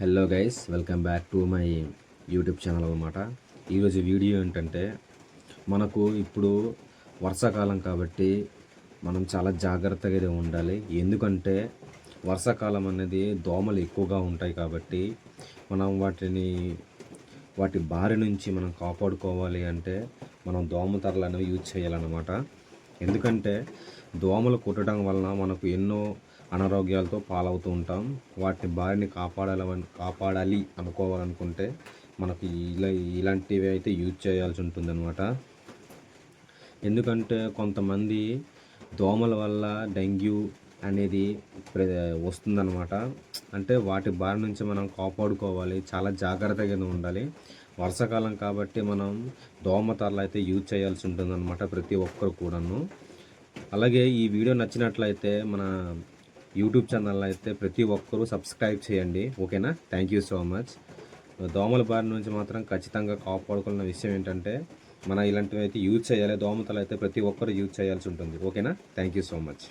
Hello guys welcome back to my YouTube channel అనమాట ఈరోజు video ఏంటంటే మనకు ఇప్పుడు వర్షాకాలం కాబట్టి మనం చాలా జాగ్రత్తగా ఉండాలి. ఎందుకంటే వర్షాకాలం అనేది దోమలు ఎక్కువగా ఉంటాయి కాబట్టి మనం వాటిని వాటి బారి నుంచి మనం కాపాడుకోవాలి అంటే మనం దోమ తరలు అనేవి యూజ్ చేయాలన్నమాట. ఎందుకంటే దోమలు కుట్టడం వలన మనకు ఎన్నో అనారోగ్యాలతో పాలవుతూ ఉంటాం. వాటిని బారిని కాపాడాలని కాపాడాలి అనుకోవాలనుకుంటే మనకి ఇలా ఇలాంటివి అయితే యూజ్ చేయాల్సి ఉంటుందన్నమాట. ఎందుకంటే కొంతమంది దోమల వల్ల డెంగ్యూ అనేది ప్ర వస్తుందన్నమాట. అంటే వాటి బారి నుంచి మనం కాపాడుకోవాలి. చాలా జాగ్రత్తగా ఉండాలి. వర్షాకాలం కాబట్టి మనం దోమతరలు అయితే యూజ్ చేయాల్సి ఉంటుందన్నమాట ప్రతి ఒక్కరు కూడాను. అలాగే ఈ వీడియో నచ్చినట్లయితే మన యూట్యూబ్ ఛానల్ అయితే ప్రతి ఒక్కరూ సబ్స్క్రైబ్ చేయండి ఓకేనా? థ్యాంక్ యూ సో మచ్ దోమల బారి నుంచి మాత్రం ఖచ్చితంగా కాపాడుకున్న విషయం ఏంటంటే మన ఇలాంటివి అయితే యూజ్ చేయాలి. దోమతలు అయితే ప్రతి ఒక్కరు యూజ్ చేయాల్సి ఉంటుంది ఓకేనా? Thank you so much